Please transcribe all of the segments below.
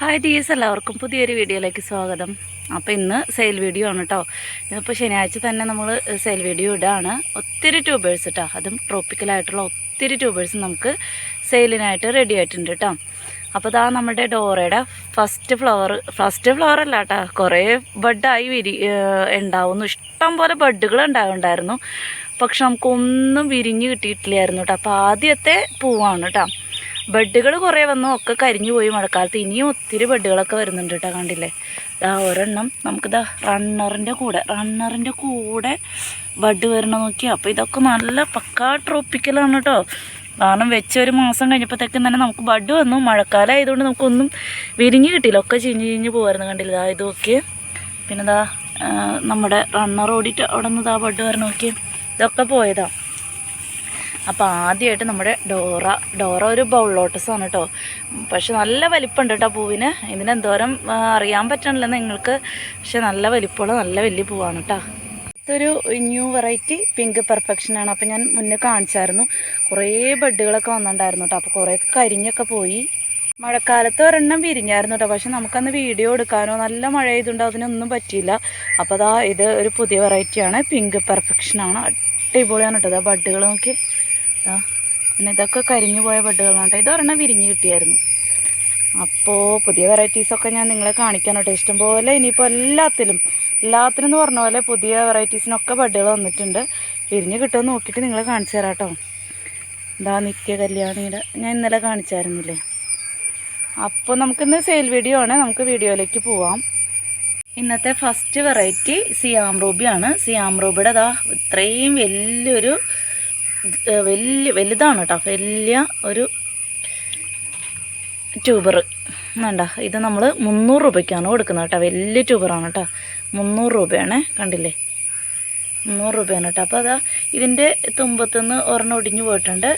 Hi dears എല്ലാവർക്കും പുതിയൊരു വീഡിയോയിലേക്ക് സ്വാഗതം. അപ്പോൾ ഇന്ന് സെയിൽ വീഡിയോ ആണ് കേട്ടോ ഇന്നിപ്പോൾ ശനിയാഴ്ച തന്നെ നമ്മൾ സെയിൽ വീഡിയോ ഇടാണ്. ഒത്തിരി ട്യൂബേഴ്സ് കേട്ടോ അതും ട്രോപ്പിക്കലായിട്ടുള്ള ഒത്തിരി ട്യൂബേഴ്സ് നമുക്ക് സെയിലിനായിട്ട് റെഡി ആയിട്ടുണ്ട് കേട്ടോ അപ്പോൾ ഇതാ നമ്മുടെ ഡോറയുടെ ഫസ്റ്റ് ഫ്ലവർ ഫസ്റ്റ് ഫ്ലവർ അല്ല കേട്ടോ കുറേ ബഡായി വിരി ഉണ്ടാവുന്നു. ഇഷ്ടം പോലെ ബഡുകൾ ഉണ്ടാവുണ്ടായിരുന്നു. പക്ഷെ നമുക്കൊന്നും വിരിഞ്ഞ് കിട്ടിയിട്ടില്ലായിരുന്നു കേട്ടോ അപ്പോൾ ആദ്യത്തെ പൂവാണ് കേട്ടോ ബെഡുകൾ കുറേ വന്നു. ഒക്കെ കരിഞ്ഞു പോയി മഴക്കാലത്ത്. ഇനിയും ഒത്തിരി ബെഡുകളൊക്കെ വരുന്നുണ്ട് കേട്ടോ കണ്ടില്ലേ? ഇതാ ഒരെണ്ണം നമുക്കിതാ റണ്ണറിന്റെ കൂടെ. റണ്ണറിന്റെ കൂടെ ബഡ് വരണം നോക്കിയാൽ അപ്പോൾ ഇതൊക്കെ നല്ല പക്കാ ട്രോപ്പിക്കലാണ് കേട്ടോ കാരണം വെച്ച ഒരു മാസം കഴിഞ്ഞപ്പോഴത്തേക്കും തന്നെ നമുക്ക് ബഡ് വന്നു. മഴക്കാലം ആയതുകൊണ്ട് നമുക്കൊന്നും വിരിഞ്ഞ് കിട്ടിയില്ല. ഒക്കെ ചിഞ്ഞ് ചിഞ്ഞ് പോകുമായിരുന്നു കണ്ടില്ല? ഇതാ ഇത് നോക്കി പിന്നെ ഇതാ നമ്മുടെ റണ്ണർ ഓടിയിട്ട് അവിടെ നിന്ന് ഇതാ ബഡ് വരണം നോക്കി ഇതൊക്കെ പോയതാ. അപ്പോൾ ആദ്യമായിട്ട് നമ്മുടെ ഡോറ ഡോറ ഒരു ബൗൾ ആണ് കേട്ടോ പക്ഷെ നല്ല വലിപ്പമുണ്ട് കേട്ടോ പൂവിന്. ഇതിനെന്തോരം അറിയാൻ പറ്റണില്ല നിങ്ങൾക്ക്. പക്ഷെ നല്ല വലിപ്പമുള്ള നല്ല വലിയ പൂവാണ് കേട്ടോ ഇതൊരു ന്യൂ വെറൈറ്റി പിങ്ക് പെർഫെക്ഷനാണ് അപ്പോൾ ഞാൻ മുന്നേ കാണിച്ചായിരുന്നു. കുറേ ബെഡുകളൊക്കെ വന്നിട്ടുണ്ടായിരുന്നു കേട്ടോ അപ്പോൾ കുറേ കരിഞ്ഞൊക്കെ പോയി. മഴക്കാലത്ത് ഒരെണ്ണം വിരിഞ്ഞായിരുന്നു കേട്ടോ പക്ഷെ നമുക്കന്ന് വീഡിയോ എടുക്കാനോ നല്ല മഴ ചെയ്തുകൊണ്ട് അതിനൊന്നും പറ്റിയില്ല. അപ്പോൾ അതാ ഇത് ഒരു പുതിയ വെറൈറ്റിയാണ്. പിങ്ക് പെർഫെക്ഷനാണ് അടിപൊളിയാണ് കേട്ടോ അതാ ബഡുകൾ നോക്കി. പിന്നെ ഇതൊക്കെ കരിഞ്ഞു പോയ ബെഡുകളാണ് കേട്ടോ. ഇതൊരെണ്ണം വിരിഞ്ഞ് കിട്ടിയായിരുന്നു. അപ്പോൾ പുതിയ വെറൈറ്റീസൊക്കെ ഞാൻ നിങ്ങളെ കാണിക്കാൻ കേട്ടോ. ഇഷ്ടംപോലെ ഇനിയിപ്പോൾ എല്ലാത്തിലും എല്ലാത്തിനും എന്ന് പറഞ്ഞ പോലെ പുതിയ വെറൈറ്റീസിനൊക്കെ ബെഡുകൾ വന്നിട്ടുണ്ട്. വിരിഞ്ഞ് കിട്ടുമെന്ന് നോക്കിയിട്ട് നിങ്ങളെ കാണിച്ചു തരാം കേട്ടോ. എന്താ നിത്യ കല്യാണിയുടെ ഞാൻ ഇന്നലെ കാണിച്ചായിരുന്നില്ലേ? അപ്പോൾ നമുക്കിന്ന് സെയിൽ വീഡിയോ ആണ്. നമുക്ക് വീഡിയോയിലേക്ക് പോവാം. ഇന്നത്തെ ഫസ്റ്റ് വെറൈറ്റി സിയാം റൂബിയാണ് സിയാം റൂബിയുടെ അതാ ഇത്രയും വലിയൊരു വലിയ വലുതാണ് കേട്ടോ വലിയ ഒരു ട്യൂബർ വേണ്ട ഇത് നമ്മൾ മുന്നൂറ് രൂപയ്ക്കാണ് കൊടുക്കുന്നത് കേട്ടോ വലിയ ട്യൂബറാണ് കേട്ടോ മുന്നൂറ് രൂപയാണ് കണ്ടില്ലേ? മുന്നൂറ് രൂപയാണ് കേട്ടോ അപ്പോൾ അതാ ഇതിന്റെ തുമ്പത്തുനിന്ന് ഒരെണ്ണം ഒടിഞ്ഞു പോയിട്ടുണ്ട്.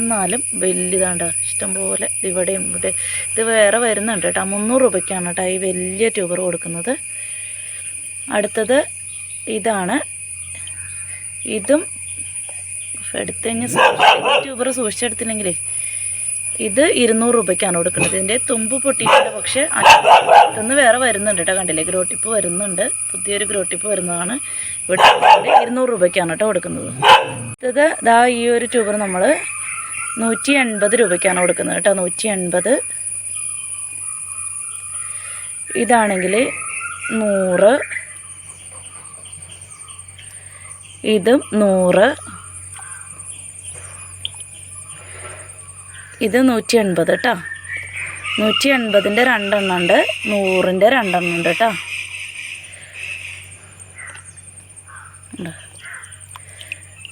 എന്നാലും വലിയതാണ്ട് ഇഷ്ടംപോലെ ഇവിടെയും ഇവിടെ ഇത് വേറെ വരുന്നുണ്ട് കേട്ടോ മുന്നൂറ് രൂപയ്ക്കാണ് കേട്ടോ ഈ വലിയ ട്യൂബർ കൊടുക്കുന്നത്. അടുത്തത് ഇതാണ്. ഇതും എടുത്തു കഴിഞ്ഞാൽ യൂട്യൂബർ സൂക്ഷിച്ചെടുത്തില്ലെങ്കിലേ ഇത് ഇരുന്നൂറ് രൂപയ്ക്കാണ് കൊടുക്കുന്നത്. ഇതിന്റെ തുമ്പ് പൊട്ടിയിട്ടുണ്ട്. പക്ഷേ അടുത്തുനിന്ന് വേറെ വരുന്നുണ്ട് കേട്ടോ കണ്ടില്ലേ? ഗ്രോട്ടിപ്പ് വരുന്നുണ്ട്. പുതിയൊരു ഗ്രോട്ടിപ്പ് വരുന്നതാണ്. ഇവിടെ ഇരുന്നൂറ് രൂപയ്ക്കാണ് കേട്ടോ കൊടുക്കുന്നത്. ഇത് ഇതാ ഈ ഒരു ട്യൂബർ നമ്മൾ നൂറ്റി എൺപത് രൂപയ്ക്കാണ് കൊടുക്കുന്നത് കേട്ടോ. നൂറ്റി എൺപത് ഇതാണെങ്കിൽ നൂറ്. ഇതും നൂറ്. ഇത് നൂറ്റി എൺപത് കേട്ടോ നൂറ്റി എൺപതിന്റെ രണ്ടെണ്ണം ഉണ്ട് നൂറിന്റെ രണ്ടെണ്ണം ഉണ്ട്? കേട്ടോ.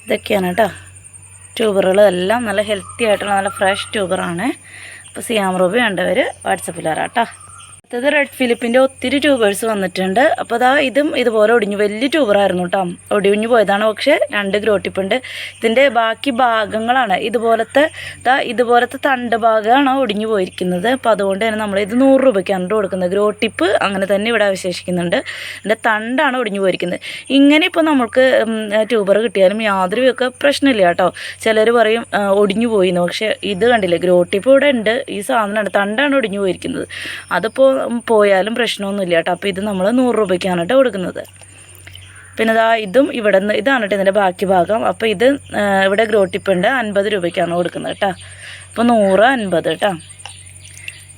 ഇതൊക്കെയാണ് കേട്ടോ ട്യൂബറുകൾ എല്ലാം നല്ല ഹെൽത്തി ആയിട്ടുള്ള നല്ല ഫ്രഷ് ട്യൂബറാണ്. അപ്പോൾ സിയാം വേണ്ടവർ വാട്സപ്പിൽ വരാം കേട്ടോ അടുത്തത് റെഡ് ഫിലിപ്പിന്റെ ഒത്തിരി ട്യൂബേഴ്സ് വന്നിട്ടുണ്ട്. അപ്പോൾ അതാ ഇതും ഇതുപോലെ ഒടിഞ്ഞു. വലിയ ട്യൂബറായിരുന്നു കേട്ടോ ഒടിഞ്ഞു പോയതാണ്. പക്ഷേ രണ്ട് ഗ്രോട്ടിപ്പുണ്ട് ഇതിന്റെ ബാക്കി ഭാഗങ്ങളാണ്. ഇതുപോലത്തെ ഇതാ ഇതുപോലത്തെ തണ്ട് ഭാഗമാണ് ഒടിഞ്ഞു പോയിരിക്കുന്നത്. അപ്പോൾ അതുകൊണ്ട് തന്നെ നമ്മൾ ഇത് നൂറ് രൂപയ്ക്കാണ് കൊടുക്കുന്നത്. ഗ്രോട്ടിപ്പ് അങ്ങനെ തന്നെ ഇവിടെ അവശേഷിക്കുന്നുണ്ട്. ഇതിന്റെ തണ്ടാണ് ഒടിഞ്ഞു പോയിരിക്കുന്നത്. ഇങ്ങനെ ഇപ്പോൾ നമുക്ക് ട്യൂബർ കിട്ടിയാലും യാതൊരു ഒക്കെ പ്രശ്നമില്ല കേട്ടോ ചിലർ പറയും ഒടിഞ്ഞു പോയിന്ന്. പക്ഷേ ഇത് കണ്ടില്ലേ? ഗ്രോട്ടിപ്പ് ഇവിടെ ഉണ്ട്. ഈ സാധനമാണ്. തണ്ടാണ് ഒടിഞ്ഞു പോയിരിക്കുന്നത്. അതിപ്പോൾ പോയാലും പ്രശ്നമൊന്നുമില്ല കേട്ടോ. അപ്പോൾ ഇത് നമ്മൾ നൂറ് രൂപയ്ക്കാണ് കേട്ടോ കൊടുക്കുന്നത്. പിന്നെ ഇതാ ഇതും ഇവിടെ നിന്ന് ഇതാണ് കേട്ടോ ഇതിന്റെ ബാക്കി ഭാഗം. അപ്പോൾ ഇത് ഇവിടെ ഗ്രോട്ടിപ്പുണ്ട് അൻപത് രൂപയ്ക്കാണ് കൊടുക്കുന്നത് കേട്ടോ. അപ്പോൾ നൂറ് അൻപത് കേട്ടോ.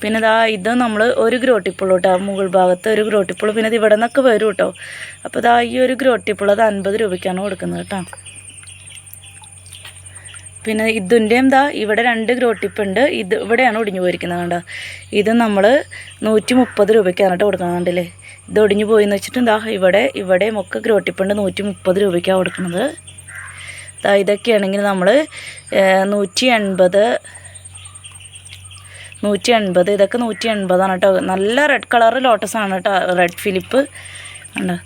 പിന്നെ ഇതാ ഇത് നമ്മൾ ഒരു ഗ്രോട്ടിപ്പുള്ളൂ കേട്ടോ. മുകൾ ഭാഗത്ത് ഒരു ഗ്രോട്ടിപ്പുള്ളൂ പിന്നെ ഇത് ഇവിടെ നിന്നൊക്കെ വരും കേട്ടോ. അപ്പോൾ ഇതാ ഈ ഒരു ഗ്രോട്ടിപ്പുള്ളത് അൻപത് രൂപയ്ക്കാണ് കൊടുക്കുന്നത് കേട്ടോ. പിന്നെ ഇതിന്റെയും ദാ ഇവിടെ രണ്ട് ഗ്രോട്ടിപ്പ് ഉണ്ട്. ഇത് ഇവിടെയാണ് ഒടിഞ്ഞു പോയിരിക്കുന്നത് കണ്ടോ? ഇത് നമ്മൾ നൂറ്റി മുപ്പത് രൂപയ്ക്കാണ് കേട്ടോ കൊടുക്കുന്നത് കണ്ടില്ലേ? ഇത് ഒടിഞ്ഞു പോയിന്ന് വെച്ചിട്ട് ദാ ഇവിടെ ഇവിടെയും മൊക്കെ ഗ്രോട്ടിപ്പുണ്ട് നൂറ്റി മുപ്പത് രൂപയ്ക്കാണ് കൊടുക്കുന്നത്. ദാ ഇതൊക്കെയാണെങ്കിൽ നമ്മൾ നൂറ്റി എൺപത് നൂറ്റി എൺപത് ഇതൊക്കെ നൂറ്റി എൺപതാണ് കേട്ടോ. നല്ല റെഡ് കളർ ലോട്ടസ് ആണ് കേട്ടോ റെഡ് ഫിലിപ്പ് ഉണ്ട്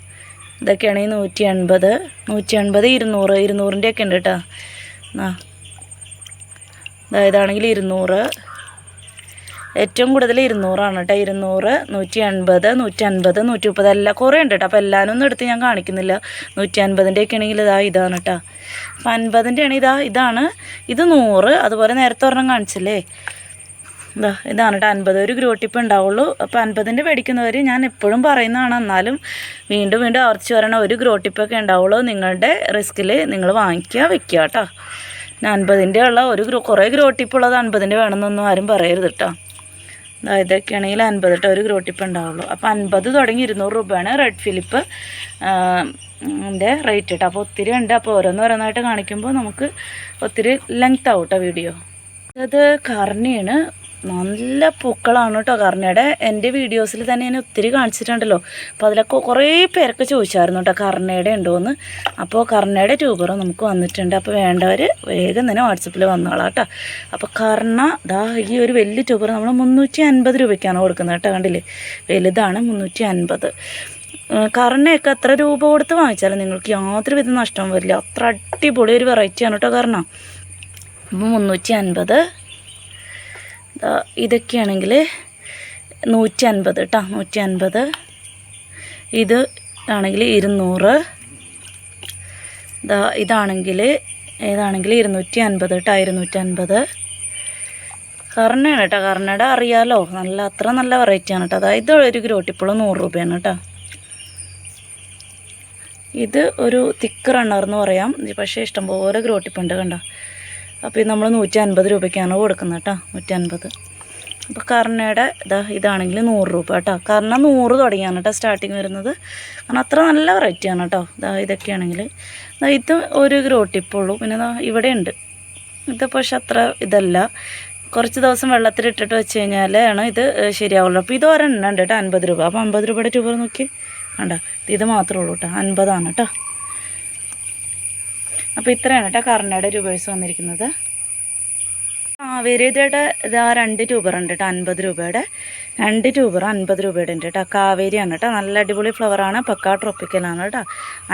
ഇതൊക്കെയാണെങ്കിൽ നൂറ്റി എൺപത് നൂറ്റി എൺപത് ഇരുന്നൂറ് ഇരുന്നൂറിന്റെയൊക്കെ ഉണ്ട് കേട്ടോ. ആ ഇതാണെങ്കിൽ ഇരുന്നൂറ്. ഏറ്റവും കൂടുതൽ ഇരുന്നൂറാണ് കേട്ടോ. ഇരുന്നൂറ് നൂറ്റി അൻപത് നൂറ്റി അൻപത് നൂറ്റി മുപ്പത് എല്ലാം കുറേ ഉണ്ട് കേട്ടോ. അപ്പോൾ എല്ലാവരും എടുത്ത് ഞാൻ കാണിക്കുന്നില്ല. നൂറ്റി അൻപതിന്റെ ഒക്കെ ആണെങ്കിൽ ഇതാ ഇതാണ് കേട്ടോ. അപ്പം അൻപതിന്റെ ആണെങ്കിൽ ഇതാ ഇതാണ്. ഇത് നൂറ്. അതുപോലെ നേരത്തെ ഒരെണ്ണം കാണിച്ചില്ലേ? ഇതാ ഇതാണ് കേട്ടോ. അൻപത് ഒരു ടിപ്പ് ഉണ്ടാവുള്ളൂ. അപ്പോൾ അൻപതിന്റെ മേടിക്കുന്നവർ ഞാൻ എപ്പോഴും പറയുന്നതാണ്. എന്നാലും വീണ്ടും വീണ്ടും ആവർത്തിച്ച് പറയണ ഒരു ഗ്രോട്ടിപ്പൊക്കെ ഉണ്ടാവുള്ളൂ. നിങ്ങളുടെ റിസ്ക്കിൽ നിങ്ങൾ വാങ്ങിക്കുക വെക്കുക കേട്ടോ. അൻപതിന്റെ ഉള്ള ഒരു ഗ്രോ കുറേ ഗ്രോട്ടിപ്പുള്ളത് അൻപതിന്റെ വേണമെന്നൊന്നും ആരും പറയരുത് കേട്ടോ ഇതൊക്കെയാണെങ്കിൽ അൻപത് കേട്ടോ ഒരു ഗ്രോട്ടിപ്പ് ഉണ്ടാവുള്ളൂ. അപ്പോൾ അൻപത് തുടങ്ങി ഇരുന്നൂറ് രൂപയാണ് റെഡ് ഫിലിപ്പ് ന്റെ റേറ്റ് കേട്ടോ അപ്പോൾ ഒത്തിരി ഉണ്ട്. അപ്പോൾ ഓരോന്നോരോന്നായിട്ട് കാണിക്കുമ്പോൾ നമുക്ക് ഒത്തിരി ലെങ്ത് ആവും കേട്ടോ വീഡിയോ. അത് കർണിയാണ് നല്ല പൂക്കളാണ് കേട്ടോ കർണയുടെ. എന്റെ വീഡിയോസിൽ തന്നെ ഞാൻ ഒത്തിരി കാണിച്ചിട്ടുണ്ടല്ലോ. അപ്പോൾ അതിലൊക്കെ കുറേ പേരൊക്കെ ചോദിച്ചായിരുന്നു കേട്ടോ കർണയുടെ ഉണ്ടോയെന്ന് അപ്പോൾ കർണയുടെ ട്യൂബർ നമുക്ക് വന്നിട്ടുണ്ട്. അപ്പോൾ വേണ്ടവർ വേഗം തന്നെ വാട്സപ്പിൽ വന്നോളാം കേട്ടോ അപ്പോൾ കർണ ദാ ഈ ഒരു വലിയ ട്യൂബർ നമ്മൾ മുന്നൂറ്റി അൻപത് രൂപയ്ക്കാണ് കൊടുക്കുന്നത് കേട്ടോ കണ്ടില്ലേ? വലുതാണ് മുന്നൂറ്റി അൻപത് കർണയൊക്കെ എത്ര രൂപ കൊടുത്ത് വാങ്ങിച്ചാലും നിങ്ങൾക്ക് യാതൊരുവിധ നഷ്ടവും വരില്ല. അത്ര അടിപൊളി ഒരു വെറൈറ്റിയാണ് കേട്ടോ കർണ. അപ്പോൾ മുന്നൂറ്റി അൻപത് ഇതൊക്കെയാണെങ്കിൽ നൂറ്റി അൻപത് കേട്ടോ നൂറ്റി അൻപത് ഇത് ആണെങ്കിൽ ഇരുന്നൂറ്. ഇതാണെങ്കിൽ ഏതാണെങ്കിൽ ഇരുന്നൂറ്റി അൻപത് കേട്ടോ ഇരുന്നൂറ്റി അൻപത് കർണയാണ് കേട്ടോ കർണയുടെ അറിയാലോ. നല്ല അത്ര നല്ല വെറൈറ്റിയാണ് കേട്ടോ അതായത് ഒരു ഗ്രോട്ടിപ്പുള്ള നൂറ് രൂപയാണ് കേട്ടോ ഇത് ഒരു തിക്ക് റണ്ണർ എന്ന് പറയാം. പക്ഷേ ഇഷ്ടംപോലെ ഗ്രോട്ടിപ്പുണ്ട് കണ്ടോ. അപ്പോൾ ഇത് നമ്മൾ നൂറ്റി അൻപത് രൂപയ്ക്കാണ് കൊടുക്കുന്നത് കേട്ടോ നൂറ്റി അൻപത് അപ്പോൾ കർണയുടെ ഇതാ ഇതാണെങ്കിൽ നൂറ് രൂപ കേട്ടോ. കർണ നൂറ് തുടങ്ങിയാണ് കേട്ടോ സ്റ്റാർട്ടിങ് വരുന്നത്. കാരണം അത്ര നല്ല വെറൈറ്റിയാണ് കേട്ടോ. ഇതാ ഇതൊക്കെയാണെങ്കിൽ. ഇതാ ഒരു ഗ്രോട്ടിപ്പുള്ളൂ പിന്നെ ഇവിടെ ഉണ്ട്. ഇത് പക്ഷെ അത്ര ഇതല്ല. കുറച്ച് ദിവസം വെള്ളത്തിലിട്ടിട്ട് വെച്ച് കഴിഞ്ഞാലാണ് ഇത് ശരിയാവുള്ളൂ. അപ്പോൾ ഇത് ഒരെണ്ണം ഉണ്ട് കേട്ടോ അൻപത് രൂപ. അപ്പോൾ അമ്പത് രൂപയുടെ ട്യൂബർ നോക്കി വേണ്ട ഇത് മാത്രമേ ഉള്ളൂ കേട്ടോ. അൻപതാണ് കേട്ടോ. അപ്പോൾ ഇത്രയാണ് കേട്ടോ കർണയുടെ ട്യൂബേഴ്സ് വന്നിരിക്കുന്നത്. ആ കാവേരിയുടെ ഇതാ രണ്ട് ട്യൂബർ ഉണ്ട് കേട്ടോ അൻപത് രൂപയുടെ. രണ്ട് ട്യൂബർ അൻപത് രൂപയുടെ ഉണ്ട് കേട്ടോ. കാവേരിയാണ് കേട്ടോ. നല്ല അടിപൊളി ഫ്ലവറാണ് പക്കാ ട്രോപ്പിക്കലാണ് കേട്ടോ.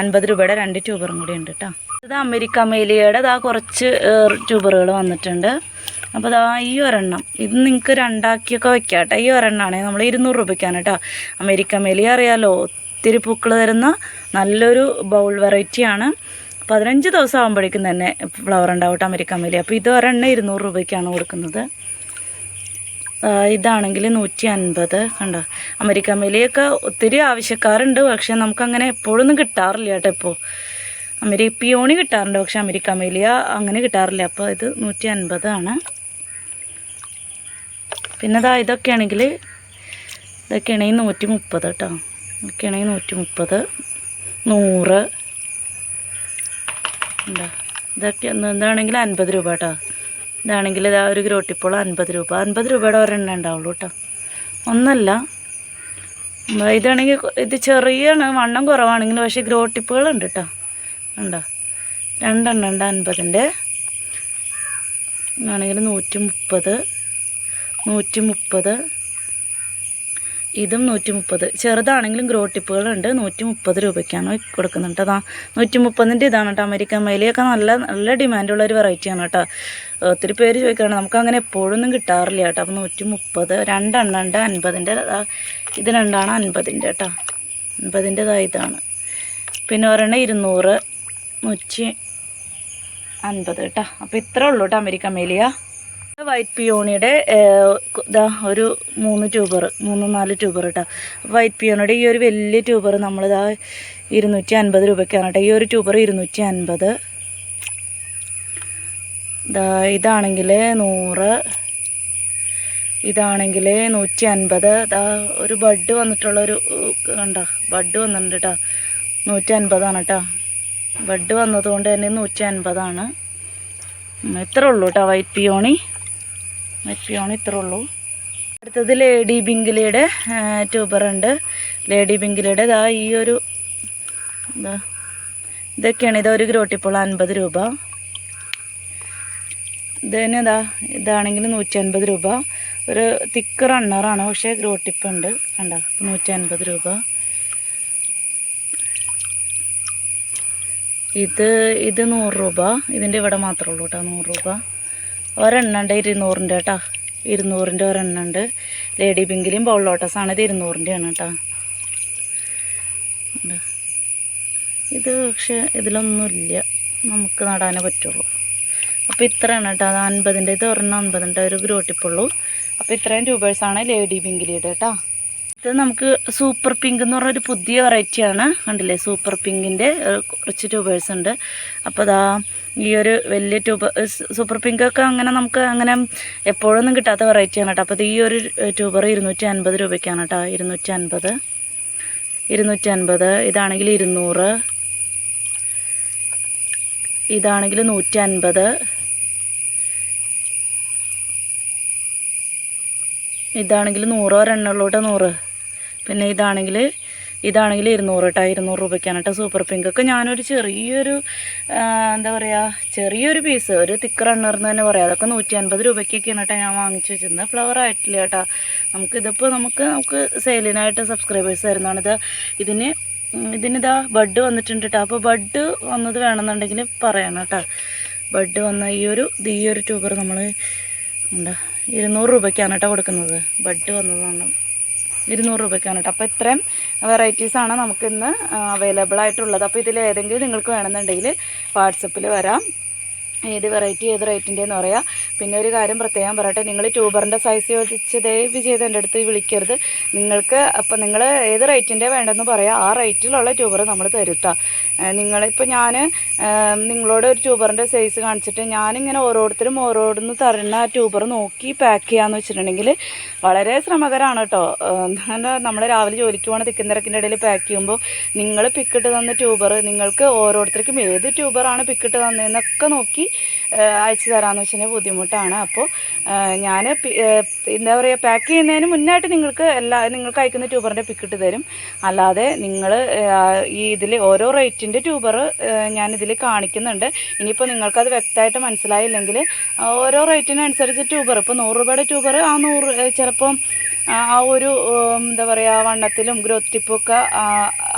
അൻപത് രൂപയുടെ രണ്ട് ട്യൂബറും കൂടി ഉണ്ട് കേട്ടോ. ഇത് അമേരിക്ക മേലിയയുടെ ഇതാ കുറച്ച് ട്യൂബറുകൾ വന്നിട്ടുണ്ട്. അപ്പോൾ ഇതാ ഈ ഒരെണ്ണം. ഇത് നിങ്ങൾക്ക് രണ്ടാക്കിയൊക്കെ വെക്കാം കേട്ടോ. ഈ ഒരെണ്ണമാണ് നമ്മൾ ഇരുന്നൂറ് രൂപയ്ക്കാണ് കേട്ടോ. അമേരിക്ക മേലിയ അറിയാലോ? ഒത്തിരി പൂക്കൾ തരുന്ന നല്ലൊരു ബൗൾ വെറൈറ്റിയാണ് പതിനഞ്ച് ദിവസം ആകുമ്പോഴേക്കും തന്നെ ഫ്ലവർ ഉണ്ടാവും കേട്ടോ അമേരിക്കൻ മേലി അപ്പോൾ ഇത് ഒരെണ്ണം ഇരുന്നൂറ് രൂപയ്ക്കാണ് കൊടുക്കുന്നത്. ഇതാണെങ്കിൽ നൂറ്റി അൻപത് കണ്ടോ? അമേരിക്കൻ മേലിയൊക്കെ ഒത്തിരി ആവശ്യക്കാരുണ്ട് പക്ഷെ നമുക്കങ്ങനെ എപ്പോഴൊന്നും കിട്ടാറില്ല കേട്ടോ ഇപ്പോൾ. അമേരി പിയോണി കിട്ടാറുണ്ട് പക്ഷെ അമേരിക്ക മേലിയ അങ്ങനെ കിട്ടാറില്ല. അപ്പോൾ ഇത് നൂറ്റി അൻപതാണ് പിന്നെ ഇതാ ഇതൊക്കെയാണെങ്കിൽ ഇതൊക്കെയാണെങ്കിൽ നൂറ്റി മുപ്പത് കേട്ടോ. ഇതൊക്കെയാണെങ്കിൽ നൂറ്റി മുപ്പത് നൂറ് ഉണ്ടോ? ഇതൊക്കെ ഇതാണെങ്കിൽ അൻപത് രൂപ കേട്ടോ. ഇതാണെങ്കിൽ ഇതാ ഒരു ഗ്രോട്ടിപ്പോൾ അൻപത് രൂപ. അൻപത് രൂപയുടെ ഒരെണ്ണം ഉണ്ടാവുള്ളൂ കേട്ടോ. ഒന്നല്ല. ഇതാണെങ്കിൽ ഇത് ചെറിയാണ് വണ്ണം കുറവാണെങ്കിൽ പക്ഷേ ഗ്രോട്ടിപ്പുകളുണ്ട് കേട്ടോ. ഉണ്ടോ? രണ്ടെണ്ണം ഉണ്ട് അൻപതിന്റെ. ആണെങ്കിൽ നൂറ്റി മുപ്പത് നൂറ്റി മുപ്പത് ഇതും നൂറ്റി മുപ്പത് ചെറുതാണെങ്കിലും ഗ്രോ ടിപ്പുകളുണ്ട് നൂറ്റി മുപ്പത് രൂപയ്ക്കാണ് കൊടുക്കുന്നുണ്ട് അതാ നൂറ്റി മുപ്പതിന്റെ ഇതാണ് കേട്ടോ അമേരിക്കൻ മൈലിയൊക്കെ നല്ല നല്ല ഡിമാൻഡുള്ള ഒരു വെറൈറ്റിയാണ് കേട്ടോ ഒത്തിരി പേര് ചോദിക്കുകയാണ് നമുക്ക് അങ്ങനെ എപ്പോഴൊന്നും കിട്ടാറില്ല കേട്ടോ അപ്പോൾ നൂറ്റി മുപ്പത് രണ്ടെണ്ണം ഉണ്ട് അൻപതിന്റെ ഇത് രണ്ടാണ് അൻപതിന്റെ കേട്ടോ അൻപതിന്റെതായ ഇതാണ്. പിന്നെ ഒരെണ്ണം ഇരുന്നൂറ് നൂറ്റി അൻപത് കേട്ടോ അപ്പോൾ ഇത്രേ ഉള്ളൂ കേട്ടോ അമേരിക്കൻ മേലിയ. വൈറ്റ് പിയോണിയുടെ ഇതാ ഒരു മൂന്ന് ട്യൂബർ മൂന്ന് നാല് ട്യൂബർ കേട്ടോ വൈറ്റ് പിയോണിയുടെ ഈ ഒരു വലിയ ട്യൂബർ നമ്മളിതാ ഇരുന്നൂറ്റി അൻപത് രൂപയ്ക്കാണ് കേട്ടോ. ഈ ഒരു ട്യൂബർ ഇരുന്നൂറ്റി അൻപത് ഇതാ ഇതാണെങ്കിൽ നൂറ്. ഇതാണെങ്കിൽ നൂറ്റി അൻപത് ഇതാ ഒരു ബഡ് വന്നിട്ടുള്ള ഒരു കണ്ട? ബഡ് വന്നിട്ടുണ്ട് കേട്ടോ. നൂറ്റി അൻപതാണ് കേട്ടോ. ബഡ് വന്നതുകൊണ്ട് തന്നെ നൂറ്റി അൻപതാണ് ഇത്രേ ഉള്ളൂ കേട്ടോ വൈറ്റ് പിയോണി. വൈറ്റ് ഇത്ര ഉള്ളൂ. അടുത്തത് ലേഡി ബിങ്കിലിയുടെ ട്യൂബർ ഉണ്ട്. ലേഡി ബിങ്കിലിയുടെ ഇതാ ഈ ഒരു എന്താ ഇതൊക്കെയാണ്. ഇതാ ഒരു ഗ്രോട്ടിപ്പോൾ അൻപത് രൂപ. ഇത് തന്നെ ഇതാ ഇതാണെങ്കിൽ നൂറ്റി അൻപത് രൂപ. ഒരു തിക്ക് റണ്ണറാണ് പക്ഷേ ഗ്രോട്ടിപ്പ് ഉണ്ട്. കണ്ട? നൂറ്റി അൻപത് രൂപ. ഇത് ഇത് നൂറ് രൂപ. ഇതിന്റെ ഇവിടെ മാത്രമേ ഉള്ളൂ കേട്ടോ നൂറ് രൂപ. ഒരെണ്ണം ഉണ്ട് ഇരുന്നൂറിന്റെ കേട്ടോ ഇരുന്നൂറിന്റെ ഒരെണ്ണം ഉണ്ട് ലേഡി പിങ്കിലും ബൗൾ ലോട്ടസാണ് ഇത് ഇരുന്നൂറിന്റെയാണ് കേട്ടോ. ഇത് പക്ഷേ ഇതിലൊന്നുമില്ല. നമുക്ക് നടാനേ പറ്റുള്ളൂ. അപ്പോൾ ഇത്രയാണ് കേട്ടോ അത് അൻപതിന്റെ ഇത് ഒരെണ്ണം അൻപതിന്റെ ഒരു ഗ്രോട്ടിപ്പുള്ളൂ. അപ്പോൾ ഇത്രയും രൂപേഴ്സാണ് ലേഡി പിങ്കിലിയുടെ കേട്ടോ ഇത് നമുക്ക് സൂപ്പർ പിങ്ക് എന്ന് പറഞ്ഞൊരു പുതിയ വെറൈറ്റിയാണ് കണ്ടില്ലേ? സൂപ്പർ പിങ്കിന്റെ കുറച്ച് ട്യൂബേഴ്സ് ഉണ്ട്. അപ്പോൾ അതാ ഈ ഒരു വലിയ ട്യൂബ് സൂപ്പർ പിങ്കൊക്കെ അങ്ങനെ നമുക്ക് അങ്ങനെ എപ്പോഴൊന്നും കിട്ടാത്ത വെറൈറ്റിയാണ് കേട്ടോ. അപ്പോൾ ഈ ഒരു ട്യൂബർ ഇരുന്നൂറ്റി അൻപത് രൂപയ്ക്കാണ് കേട്ടോ. ഇരുന്നൂറ്റി അൻപത് ഇരുന്നൂറ്റി അൻപത് ഇതാണെങ്കിൽ ഇരുന്നൂറ്. ഇതാണെങ്കിൽ നൂറ്റി അൻപത് ഇതാണെങ്കിൽ നൂറോ രണ്ടുള്ളൂട്ടോ നൂറ്. പിന്നെ ഇതാണെങ്കിൽ ഇതാണെങ്കിൽ ഇരുന്നൂറ് കേട്ടോ ഇരുന്നൂറ് രൂപയ്ക്കാണ് കേട്ടോ സൂപ്പർ പിങ്ക് ഒക്കെ. ഞാനൊരു ചെറിയൊരു എന്താ പറയുക ചെറിയൊരു പീസ് ഒരു തിക്ക് റണ്ണർന്ന് തന്നെ പറയാം. അതൊക്കെ നൂറ്റി അൻപത് രൂപയ്ക്കൊക്കെയാണ് കേട്ടോ ഞാൻ വാങ്ങിച്ചു വെച്ചിരുന്നത്. ഫ്ലവർ ആയിട്ടില്ല കേട്ടോ നമുക്കിതിപ്പോൾ നമുക്ക് നമുക്ക് സെയിലിനായിട്ട് സബ്സ്ക്രൈബേഴ്സ് തരുന്നതാണ് ഇത് ഇതിന് ഇതിനിതാ ബഡ് വന്നിട്ടുണ്ട് കേട്ടോ അപ്പോൾ ബഡ് വന്നത് വേണമെന്നുണ്ടെങ്കിൽ പറയണം കേട്ടോ ബഡ് വന്ന ഈ ഒരു ഈ ഒരു ട്യൂബർ നമ്മൾ എന്താ ഇരുന്നൂറ് രൂപയ്ക്കാണ് കേട്ടോ കൊടുക്കുന്നത്. ബഡ് വന്നതാണ്. ഇരുന്നൂറ് രൂപയ്ക്കാണ് കേട്ടോ. അപ്പോൾ ഇത്രയും വെറൈറ്റീസാണ് നമുക്കിന്ന് അവൈലബിൾ ആയിട്ടുള്ളത്. അപ്പോൾ ഇതിൽ ഏതെങ്കിലും നിങ്ങൾക്ക് വേണമെന്നുണ്ടെങ്കിൽ വാട്സപ്പിൽ വരാം. ഏത് വെറൈറ്റി ഏത് റേറ്റിന്റെ എന്ന് പറയാം. പിന്നെ ഒരു കാര്യം പ്രത്യേകം പറയട്ടെ നിങ്ങൾ ട്യൂബറിന്റെ സൈസ് ചോദിച്ച് ദയവ് ചെയ്ത് എന്റെ അടുത്ത് വിളിക്കരുത്. നിങ്ങൾക്ക് അപ്പം നിങ്ങൾ ഏത് റേറ്റിന്റെ വേണ്ടെന്ന് പറയാം ആ റേറ്റിലുള്ള ട്യൂബർ നമ്മൾ തരുത്താം നിങ്ങളിപ്പോൾ ഞാൻ നിങ്ങളോട് ഒരു ട്യൂബറിന്റെ സൈസ് കാണിച്ചിട്ട് ഞാനിങ്ങനെ ഓരോരുത്തരും ഓരോരുന്ന് തരുന്ന ട്യൂബർ നോക്കി പാക്ക് ചെയ്യാമെന്ന് വെച്ചിട്ടുണ്ടെങ്കിൽ വളരെ ശ്രമകരമാണ് കേട്ടോ നമ്മൾ രാവിലെ ജോലിക്ക് പോകണ തിക്കുന്നിരക്കിന്റെ ഇടയിൽ പാക്ക് ചെയ്യുമ്പോൾ നിങ്ങൾ പിക്കിട്ട് തന്ന ട്യൂബർ നിങ്ങൾക്ക് ഓരോരുത്തർക്കും ഏത് ട്യൂബറാണ് പിക്കിട്ട് തന്നതെന്നൊക്കെ നോക്കി അയച്ചു തരാമെന്ന് വെച്ചിട്ടുണ്ടെങ്കിൽ ബുദ്ധിമുട്ടാണ്. അപ്പോൾ ഞാൻ എന്താ പറയുക പാക്ക് ചെയ്യുന്നതിന് മുന്നായിട്ട് നിങ്ങൾക്ക് എല്ലാ നിങ്ങൾക്ക് അയക്കുന്ന ട്യൂബറിന്റെ പിക്കിട്ട് തരും. അല്ലാതെ നിങ്ങൾ ഈ ഇതിൽ ഓരോ റേറ്റിന്റെ ട്യൂബർ ഞാനിതിൽ കാണിക്കുന്നുണ്ട്. ഇനിയിപ്പോൾ നിങ്ങൾക്കത് വ്യക്തമായിട്ട് മനസ്സിലായില്ലെങ്കിൽ ഓരോ റേറ്റിനനുസരിച്ച് ട്യൂബർ ഇപ്പോൾ നൂറ് രൂപയുടെ ട്യൂബർ ആ നൂറ് ചിലപ്പം ആ ഒരു എന്താ പറയുക വണ്ണത്തിലും ഗ്രോത്ത് ടിപ്പൊക്കെ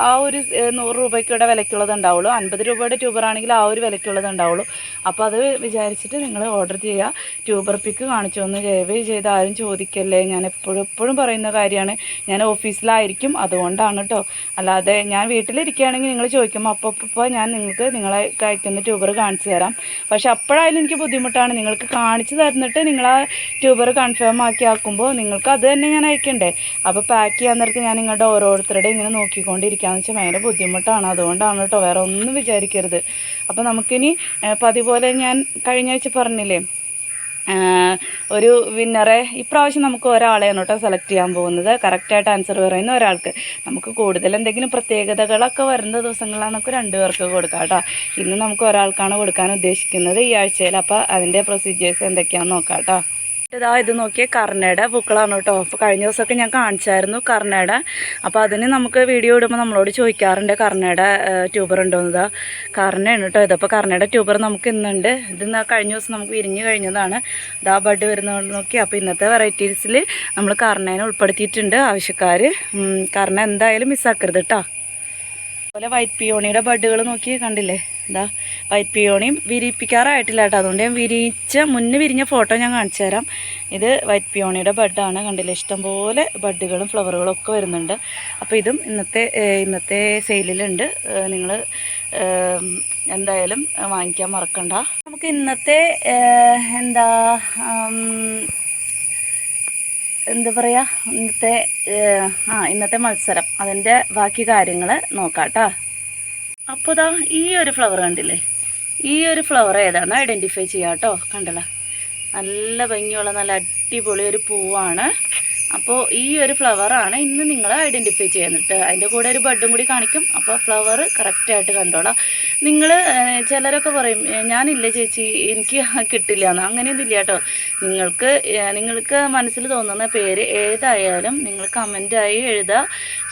ആ ഒരു നൂറ് രൂപയ്ക്കൂടെ വിലയ്ക്കുള്ളത് ഉണ്ടാവുള്ളൂ. അൻപത് രൂപയുടെ ട്യൂബർ ആണെങ്കിൽ ആ ഒരു വിലയ്ക്കുള്ളത് ഉണ്ടാവുള്ളൂ. അപ്പോൾ അത് വിചാരിച്ചിട്ട് നിങ്ങൾ ഓർഡർ ചെയ്യുക. ട്യൂബർ പിക്ക് കാണിച്ചു ഒന്ന് ദയവ് ചെയ്ത് ആരും ചോദിക്കല്ലേ. ഞാൻ എപ്പോഴും എപ്പോഴും പറയുന്ന കാര്യമാണ്. ഞാൻ ഓഫീസിലായിരിക്കും അതുകൊണ്ടാണ് കേട്ടോ അല്ലാതെ ഞാൻ വീട്ടിലിരിക്കുകയാണെങ്കിൽ നിങ്ങൾ ചോദിക്കുമ്പോൾ അപ്പോൾ അപ്പോൾ ഞാൻ നിങ്ങൾക്ക് നിങ്ങളെ കഴിക്കുന്ന ട്യൂബർ കാണിച്ചു തരാം. പക്ഷെ അപ്പോഴായാലും എനിക്ക് ബുദ്ധിമുട്ടാണ്. നിങ്ങൾക്ക് കാണിച്ചു തന്നിട്ട് നിങ്ങൾ ആ ട്യൂബർ കൺഫേം ആക്കി ആക്കുമ്പോൾ നിങ്ങൾക്ക് അത് തന്നെ ഞാൻ അയക്കണ്ടേ? അപ്പോൾ പാക്ക് ചെയ്യാൻ നേരത്ത് ഞാൻ നിങ്ങളുടെ ഓരോരുത്തരുടെ ഇങ്ങനെ നോക്കിക്കൊണ്ടിരിക്കാന്ന് വെച്ചാൽ ഭയങ്കര ബുദ്ധിമുട്ടാണ്. അതുകൊണ്ടാണ് കേട്ടോ വേറെ ഒന്നും വിചാരിക്കരുത്. അപ്പോൾ നമുക്കിനി പതിപോലെ ഞാൻ കഴിഞ്ഞ ആഴ്ച പറഞ്ഞില്ലേ ഒരു വിന്നറെ ഇപ്രാവശ്യം നമുക്ക് ഒരാളെയാണ് കേട്ടോ സെലക്ട് ചെയ്യാൻ പോകുന്നത്. കറക്റ്റായിട്ട് ആൻസർ പറയുന്ന ഒരാൾക്ക്. നമുക്ക് കൂടുതൽ എന്തെങ്കിലും പ്രത്യേകതകളൊക്കെ വരുന്ന ദിവസങ്ങളാണ് നമുക്ക് രണ്ട് പേർക്ക് കൊടുക്കാം കേട്ടോ. ഇന്ന് നമുക്ക് ഒരാൾക്കാണ് കൊടുക്കാൻ ഉദ്ദേശിക്കുന്നത് ഈ ആഴ്ചയിൽ. അപ്പോൾ അതിന്റെ പ്രൊസീജിയേഴ്സ് എന്തൊക്കെയാണെന്ന് നോക്കാം കേട്ടോ. ഇതാ ഇത് നോക്കിയ കർണയുടെ പൂക്കളാണ് കേട്ടോ. അപ്പോൾ കഴിഞ്ഞ ദിവസമൊക്കെ ഞാൻ കാണിച്ചായിരുന്നു കർണയുടെ അപ്പോൾ അതിന് നമുക്ക് വീഡിയോ ഇടുമ്പോൾ നമ്മളോട് ചോദിക്കാറുണ്ട് കർണയുടെ ട്യൂബർ ഉണ്ടോയെന്നതാ കർണയാണ് കേട്ടോ ഇതപ്പോൾ കർണയുടെ ട്യൂബർ നമുക്ക് ഇന്നുണ്ട്. ഇത് കഴിഞ്ഞ ദിവസം നമുക്ക് വിരിഞ്ഞ് കഴിഞ്ഞതാണ്. ഇതാ ബഡ് വരുന്നതുകൊണ്ട് നോക്കി. അപ്പോൾ ഇന്നത്തെ വെറൈറ്റീസിൽ നമ്മൾ കർണേനെ ഉൾപ്പെടുത്തിയിട്ടുണ്ട് ആവശ്യക്കാർ കർണ എന്തായാലും മിസ്സാക്കരുത് കേട്ടോ. അതുപോലെ വൈറ്റ് പിയോണിയുടെ ബഡുകൾ നോക്കി കണ്ടില്ലേ? എന്താ വൈറ്റ് പിയോണിയും വിരിയിപ്പിക്കാറായിട്ടില്ല കേട്ടോ. അതുകൊണ്ട് ഞാൻ വിരിയിച്ച മുന്നേ വിരിഞ്ഞ ഫോട്ടോ ഞാൻ കാണിച്ചു തരാം. ഇത് വൈറ്റ് പിയോണിയുടെ ബഡാണ് കണ്ടില്ലേ? ഇഷ്ടംപോലെ ബഡുകളും ഫ്ലവറുകളും ഒക്കെ വരുന്നുണ്ട്. അപ്പോൾ ഇതും ഇന്നത്തെ ഇന്നത്തെ സെയിലിലുണ്ട് നിങ്ങൾ എന്തായാലും വാങ്ങിക്കാൻ മറക്കണ്ട. നമുക്ക് ഇന്നത്തെ എന്താ എന്താ പറയുക ഇന്നത്തെ ആ ഇന്നത്തെ മത്സരം. അതിന്റെ ബാക്കി കാര്യങ്ങൾ നോക്കാം കേട്ടോ അപ്പോൾ ഇതാ ഈ ഒരു ഫ്ലവർ കണ്ടില്ലേ? ഈ ഒരു ഫ്ലവർ ഏതാണെന്ന് ഐഡന്റിഫൈ ചെയ്യാം കേട്ടോ കണ്ടല്ലോ. നല്ല ഭംഗിയുള്ള നല്ല അടിപൊളി ഒരു പൂവാണ്. അപ്പോൾ ഈ ഒരു ഫ്ലവറാണ് ഇന്ന് നിങ്ങൾ ഐഡന്റിഫൈ ചെയ്യുന്നിട്ട് അതിന്റെ കൂടെ ഒരു ബഡും കൂടി കാണിക്കും. അപ്പോൾ ഫ്ലവർ കറക്റ്റായിട്ട് കണ്ടോളാം. നിങ്ങൾ ചിലരൊക്കെ പറയും "ഏ, ഞാനില്ല ചേച്ചി എനിക്ക് കിട്ടില്ല. എന്ന്. അങ്ങനെയൊന്നും ഇല്ല കേട്ടോ. നിങ്ങൾക്ക് നിങ്ങൾക്ക് മനസ്സിൽ തോന്നുന്ന പേര് ഏതായാലും നിങ്ങൾ കമന്റായി എഴുതുക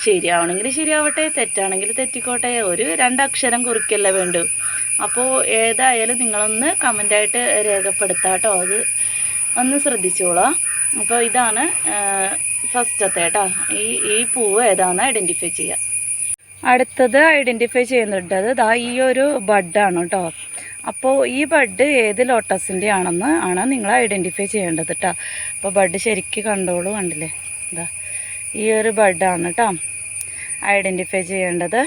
ശരിയാവണമെങ്കിൽ ശരിയാവട്ടെ തെറ്റാണെങ്കിൽ തെറ്റിക്കോട്ടെ. ഒരു രണ്ടക്ഷരം കുറിക്കല്ലേ വേണ്ടു. അപ്പോൾ ഏതായാലും നിങ്ങളൊന്ന് കമന്റായിട്ട് രേഖപ്പെടുത്താം കേട്ടോ. അത് ഒന്ന് ശ്രദ്ധിച്ചോളാം. അപ്പോൾ ഇതാണ് ഫസ്റ്റത്തെ കേട്ടോ ഈ ഈ പൂവ് ഏതാണെന്ന് ഐഡന്റിഫൈ ചെയ്യുക അടുത്തത് ഐഡന്റിഫൈ ചെയ്യുന്നുണ്ടത് ദാ ഈ ഒരു ബഡാണ് കേട്ടോ അപ്പോൾ ഈ ബഡ് ഏത് ലോട്ടസിന്റെ ആണെന്ന് ആണ് നിങ്ങൾ ഐഡന്റിഫൈ ചെയ്യേണ്ടത് കേട്ടോ അപ്പോൾ ബഡ് ശരിക്ക് കണ്ടോളൂ കണ്ടില്ലേ? ഇതാ ഈ ഒരു ബഡാണ് കേട്ടോ ഐഡന്റിഫൈ ചെയ്യേണ്ടത്.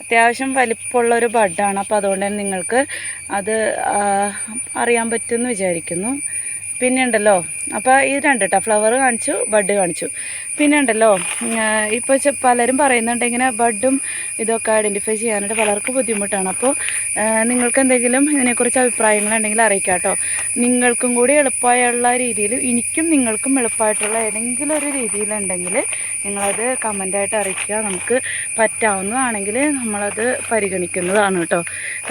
അത്യാവശ്യം വലിപ്പമുള്ളൊരു ബഡാണ്. അപ്പോൾ അതുകൊണ്ട് തന്നെ നിങ്ങൾക്ക് അത് അറിയാൻ പറ്റുമെന്ന് വിചാരിക്കുന്നു. പിന്നെ ഉണ്ടല്ലോ അപ്പോൾ ഇത് രണ്ട് കേട്ടോ ഫ്ലവർ കാണിച്ചു ബഡ് കാണിച്ചു. പിന്നെ ഉണ്ടല്ലോ ഇപ്പോൾ പലരും പറയുന്നുണ്ട് ഇങ്ങനെ ബഡും ഇതൊക്കെ ഐഡന്റിഫൈ ചെയ്യാനായിട്ട് പലർക്കും ബുദ്ധിമുട്ടാണ്. അപ്പോൾ നിങ്ങൾക്ക് എന്തെങ്കിലും ഇതിനെക്കുറിച്ച് അഭിപ്രായങ്ങളുണ്ടെങ്കിൽ അറിയിക്കാം കേട്ടോ നിങ്ങൾക്കും കൂടി എളുപ്പമായുള്ള രീതിയിൽ എനിക്കും നിങ്ങൾക്കും എളുപ്പമായിട്ടുള്ള ഏതെങ്കിലും ഒരു രീതിയിലുണ്ടെങ്കിൽ നിങ്ങളത് കമന്റായിട്ട് അറിയിക്കുക. നമുക്ക് പറ്റാവുന്നതാണെങ്കിൽ നമ്മളത് പരിഗണിക്കുന്നതാണ് കേട്ടോ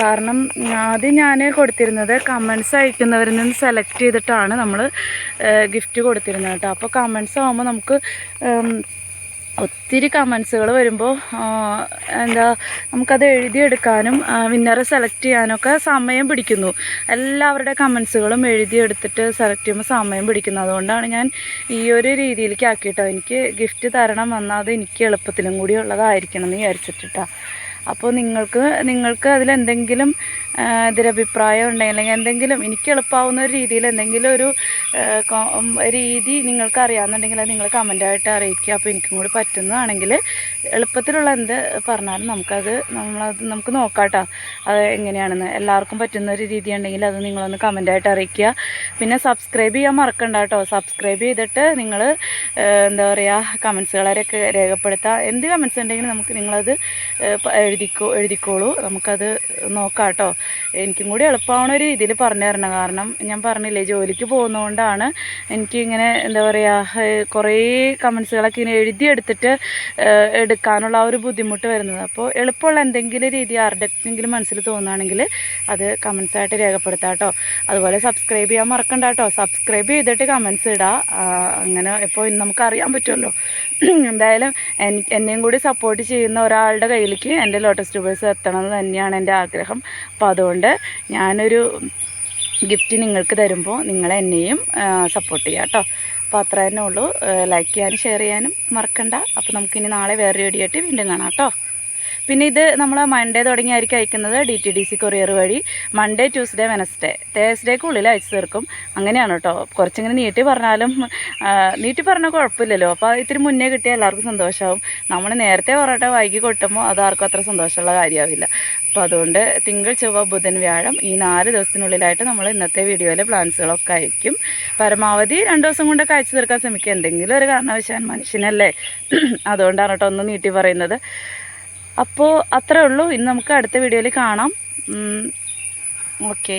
കാരണം ആദ്യം ഞാൻ കൊടുത്തിരുന്നത് കമൻസ് അയക്കുന്നവരിൽ നിന്ന് സെലക്ട് ചെയ്തിട്ടാണ് നമ്മൾ ഗിഫ്റ്റ് കൊടുത്തിരുന്നത് കേട്ടോ. അപ്പോൾ കമൻസ് ആകുമ്പോൾ നമുക്ക് ഒത്തിരി കമൻസുകൾ വരുമ്പോൾ എന്താ നമുക്കത് എഴുതിയെടുക്കാനും വിന്നറെ സെലക്ട് ചെയ്യാനൊക്കെ സമയം പിടിക്കുന്നു. എല്ലാവരുടെ കമൻസുകളും എഴുതിയെടുത്തിട്ട് സെലക്ട് ചെയ്യുമ്പോൾ സമയം പിടിക്കുന്നു. അതുകൊണ്ടാണ് ഞാൻ ഈ ഒരു രീതിയിലേക്ക് ആക്കിയിട്ടോ. എനിക്ക് ഗിഫ്റ്റ് തരണം വന്നാൽ അത് എനിക്ക് എളുപ്പത്തിലും കൂടി ഉള്ളതായിരിക്കണം എന്ന് വിചാരിച്ചിട്ടാ അപ്പോൾ നിങ്ങൾക്ക് നിങ്ങൾക്ക് അതിലെന്തെങ്കിലും ഇതിലഭിപ്രായം ഉണ്ടെങ്കിൽ അല്ലെങ്കിൽ എന്തെങ്കിലും എനിക്ക് എളുപ്പമാവുന്ന ഒരു രീതിയിൽ എന്തെങ്കിലും ഒരു രീതി നിങ്ങൾക്ക് അറിയാമെന്നുണ്ടെങ്കിൽ അത് നിങ്ങൾ കമന്റായിട്ട് അറിയിക്കുക. അപ്പോൾ എനിക്കും കൂടി പറ്റുന്നതാണെങ്കിൽ എളുപ്പത്തിലുള്ള എന്ത് പറഞ്ഞാലും നമുക്കത് നമ്മളത് നമുക്ക് നോക്കാട്ടോ കേട്ടോ. അത് എങ്ങനെയാണെന്ന്. എല്ലാവർക്കും പറ്റുന്ന ഒരു രീതി ഉണ്ടെങ്കിൽ അത് നിങ്ങളൊന്ന് കമന്റായിട്ട് അറിയിക്കുക. പിന്നെ സബ്സ്ക്രൈബ് ചെയ്യാൻ മറക്കണ്ട കേട്ടോ. സബ്സ്ക്രൈബ് ചെയ്തിട്ട് നിങ്ങൾ എന്താ പറയുക കമൻസുകളൊക്കെ രേഖപ്പെടുത്തുക. എന്ത് കമൻസ് ഉണ്ടെങ്കിലും നമുക്ക് നിങ്ങളത് എഴുതിക്കോ എഴുതിക്കോളൂ. നമുക്കത് നോക്കാം കേട്ടോ എനിക്കും കൂടി എളുപ്പമാവണ ഒരു രീതിയിൽ പറഞ്ഞു തരണം. കാരണം ഞാൻ പറഞ്ഞില്ലേ ജോലിക്ക് പോകുന്നതുകൊണ്ടാണ് എനിക്കിങ്ങനെ എന്താ പറയുക കുറേ കമൻസുകളൊക്കെ ഇങ്ങനെ എഴുതിയെടുത്തിട്ട് എടുക്കാനുള്ള ആ ഒരു ബുദ്ധിമുട്ട് വരുന്നത്. അപ്പോൾ എളുപ്പമുള്ള എന്തെങ്കിലും രീതി ആരുടെയെങ്കിലും മനസ്സിൽ തോന്നുകയാണെങ്കിൽ അത് കമൻസായിട്ട് രേഖപ്പെടുത്താം കേട്ടോ. അതുപോലെ സബ്സ്ക്രൈബ് ചെയ്യാൻ മറക്കണ്ട കേട്ടോ. സബ്സ്ക്രൈബ് ചെയ്തിട്ട് കമൻസ് ഇടുക ആ, അങ്ങനെ ഇപ്പോൾ നമുക്ക് അറിയാൻ പറ്റുമല്ലോ. എന്തായാലും എന്നെയും കൂടി സപ്പോർട്ട് ചെയ്യുന്ന ഒരാളുടെ കയ്യിലേക്ക് എന്റെ ലോട്ടസ് ട്യൂബേഴ്സ് എത്തണം എന്ന് തന്നെയാണ് എന്റെ ആഗ്രഹം. അപ്പോൾ അതുകൊണ്ട് ഞാനൊരു ഗിഫ്റ്റ് നിങ്ങൾക്ക് തരുമ്പോൾ നിങ്ങൾ എന്നെയും സപ്പോർട്ട് ചെയ്യുക കേട്ടോ. അപ്പോൾ അത്ര തന്നെ ഉള്ളൂ. ലൈക്ക് ചെയ്യാനും ഷെയർ ചെയ്യാനും മറക്കണ്ട. അപ്പോൾ നമുക്കിനി നാളെ വേറെ റെഡിയായിട്ട് വീണ്ടും കാണാം കേട്ടോ. പിന്നെ ഇത് നമ്മൾ മൺഡേ തുടങ്ങിയായിരിക്കും അയക്കുന്നത് D T D C courier വഴി. മൺഡേ ട്യൂസ്ഡേ വെനസ്ഡേ തേഴ്സ്ഡേക്ക് ഉള്ളിൽ അയച്ചു തീർക്കും. അങ്ങനെയാണ് കേട്ടോ. കുറച്ചിങ്ങനെ നീട്ടി പറഞ്ഞാലും നീട്ടി പറഞ്ഞാൽ കുഴപ്പമില്ലല്ലോ. അപ്പോൾ ഇത്തിരി മുന്നേ കിട്ടിയാൽ എല്ലാവർക്കും സന്തോഷമാവും നമ്മൾ നേരത്തെ പൊറോട്ട വൈകി കൊട്ടുമ്പോൾ അത് ആർക്കും അത്ര സന്തോഷമുള്ള കാര്യമാവില്ല. അപ്പോൾ അതുകൊണ്ട് തിങ്കൾ ചൊവ്വ ബുധൻ വ്യാഴം ഈ നാല് ദിവസത്തിനുള്ളിലായിട്ട് നമ്മൾ ഇന്നത്തെ വീഡിയോയിലെ പ്ലാൻസുകളൊക്കെ അയക്കും. പരമാവധി രണ്ട് ദിവസം കൊണ്ടൊക്കെ അയച്ചു തീർക്കാൻ ശ്രമിക്കുക. എന്തെങ്കിലും ഒരു കാരണവശാൽ മനുഷ്യനല്ലേ? അതുകൊണ്ടാണ് കേട്ടോ ഒന്ന് നീട്ടി പറയുന്നത്. അപ്പോൾ അത്രേ ഉള്ളൂ. ഇന്ന് നമുക്ക് അടുത്ത വീഡിയോയിൽ കാണാം. ഓക്കേ.